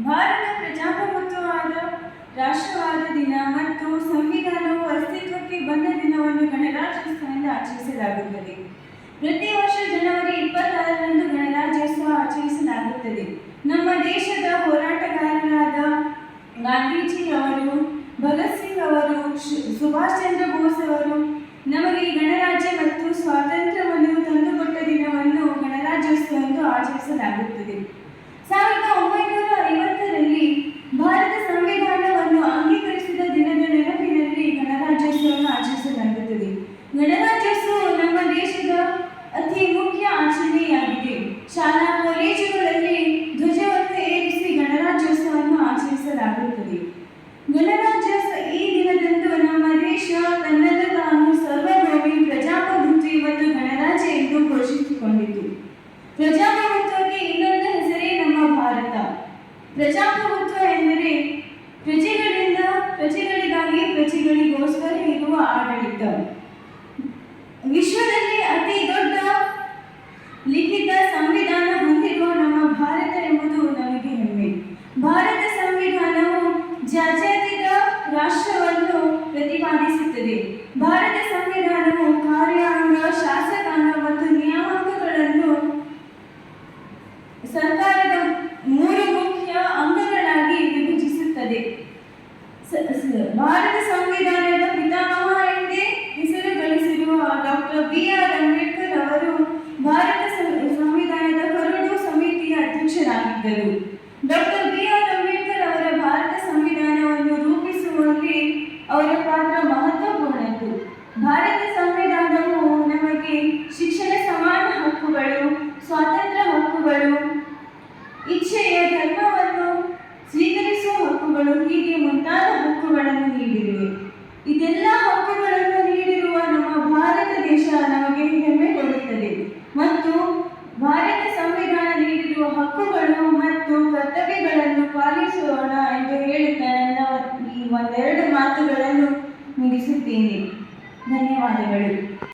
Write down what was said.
ಭಾರತ ಪ್ರಜಾಪ್ರಭುತ್ವವಾದ ರಾಷ್ಟ್ರವಾದ ದಿನ ಮತ್ತು ಸಂವಿಧಾನವು ಅಸ್ತಿತ್ವಕ್ಕೆ ಬಂದ ದಿನವನ್ನು ಗಣರಾಜ್ಯೋತ್ಸವದಿಂದ ಆಚರಿಸಲಾಗುತ್ತದೆ. ಪ್ರತಿ ವರ್ಷ ಜನವರಿ ಇಪ್ಪತ್ತಾರರಂದು ಗಣರಾಜ್ಯೋತ್ಸವ ಆಚರಿಸಲಾಗುತ್ತದೆ. ನಮ್ಮ ದೇಶದ ಹೋರಾಟಗಾರರಾದ ಗಾಂಧೀಜಿಯವರು ಭಗತ್ ಸಿಂಗ್ ಅವರು ಸುಭಾಷ್ ಚಂದ್ರ ಬೋಸ್ ಅವರು ನಮಗೆ ಗಣರಾಜ್ಯ ಮತ್ತು ಸ್ವಾತಂತ್ರ್ಯವನ್ನು ತಂದುಕೊಟ್ಟ ದಿನವನ್ನು ಗಣರಾಜ್ಯೋತ್ಸವ ಎಂದು ಆಚರಿಸಲಾಗುತ್ತದೆ ಸಾವಿರದ ಒಂಬೈನೂರ ಐವತ್ತರಲ್ಲಿ ಭಾರತ ಸಂವಿಧಾನವನ್ನು ಅಂಗೀಕರಿಸಿದ ದಿನದ ನೆನಪಿನಲ್ಲಿ ಗಣರಾಜ್ಯೋತ್ಸವವನ್ನು ಆಚರಿಸಲಾಗುತ್ತದೆ ಗಣರಾಜ್ಯೋತ್ಸವವು ನಮ್ಮ ದೇಶದ ಅತಿ ಮುಖ್ಯ ಆಚರಣೆಯಾಗಿದೆ ಶಾಲಾ ಕಾಲೇಜುಗಳಲ್ಲಿ ಧ್ವಜವನ್ನು ಏರಿಸಿ ಗಣರಾಜ್ಯೋತ್ಸವವನ್ನು ಆಚರಿಸಲಾಗುತ್ತದೆ ಗಣರಾಜ್ಯೋತ್ಸವ ಈ ದಿನದಂದು ನಮ್ಮ ದೇಶ ತನ್ನನ್ನು ತಾನು ಸರ್ವಭೌಮಿ ಪ್ರಜಾಪ್ರಭುತ್ವ ಮತ್ತು ಗಣರಾಜ್ಯ ಎಂದು ಘೋಷಿಸಿಕೊಂಡಿತು ಪ್ರಜಾಪ್ರಭುತ್ವಕ್ಕೆ ಇನ್ನೊಂದು ಹೆಸರೇ ನಮ್ಮ ಭಾರತ ಪ್ರಜಾಪ್ರಭುತ್ವ ಎಂದರೆ ಪ್ರಜೆಗಳಿಂದ ಪ್ರಜೆಗಳಿಗಾಗಿ ಪ್ರಜೆಗಳಿಗೋಸ್ಕರ ಇರುವ ಆಡಳಿತ. ವಿಶ್ವದಲ್ಲಿ ಅತಿ ದೊಡ್ಡ ಲಿಖಿತ ಸಂವಿಧಾನ ಹೊಂದಿರುವ ನಮ್ಮ ಭಾರತ ಎಂಬುದು ನಮಗೆ ಹೆಮ್ಮೆ. ಭಾರತ ಸಂವಿಧಾನವು ಜಾತ್ಯತೀತ ರಾಷ್ಟ್ರವನ್ನು ಪ್ರತಿಪಾದಿಸುತ್ತದೆ. ಭಾರತ ಸಂವಿಧಾನವು ಕಾರ್ಯಾಂಗ ಅಧ್ಯಕ್ಷರಾಗಿದ್ದರು ಡಾಕ್ಟರ್ ಬಿ ಆರ್ ಅಂಬೇಡ್ಕರ್ ಅವರ ಭಾರತ ಸಂವಿಧಾನವನ್ನು ರೂಪಿಸುವಲ್ಲಿ ಅವರ ಪಾತ್ರ ಮಹತ್ವಪೂರ್ಣದ್ದು. ಭಾರತ ಸಂವಿಧಾನವು ನಮಗೆ ಶಿಕ್ಷಣ ಸಮಾನ ಹಕ್ಕುಗಳು, ಸ್ವಾತಂತ್ರ್ಯ ಹಕ್ಕುಗಳು, ಇಚ್ಛೆಯ ಧರ್ಮವನ್ನು ಸ್ವೀಕರಿಸುವ ಹಕ್ಕುಗಳು, ಹೀಗೆ ಮುಂತಾದ ಹಕ್ಕುಗಳನ್ನು ನೀಡಿವೆ. ಇದೆಲ್ಲ ಹಕ್ಕುಗಳನ್ನು ನೀಡಿರುವ ನಮ್ಮ ಭಾರತ ದೇಶ ನಮಗೆ ಹೆಮ್ಮೆ ಕೊಡುತ್ತದೆ. ಮತ್ತು ಭಾರತ ಸಂವಿಧಾನ ನೀಡಿರುವ ಹಕ್ಕುಗಳು ಕರ್ತವ್ಯಗಳನ್ನು ಪಾಲಿಸೋಣ ಎಂದು ಹೇಳುತ್ತಾ ನನ್ನ ಈ ಒಂದೆರಡು ಮಾತುಗಳನ್ನು ಮುಗಿಸುತ್ತೇನೆ ಧನ್ಯವಾದಗಳು.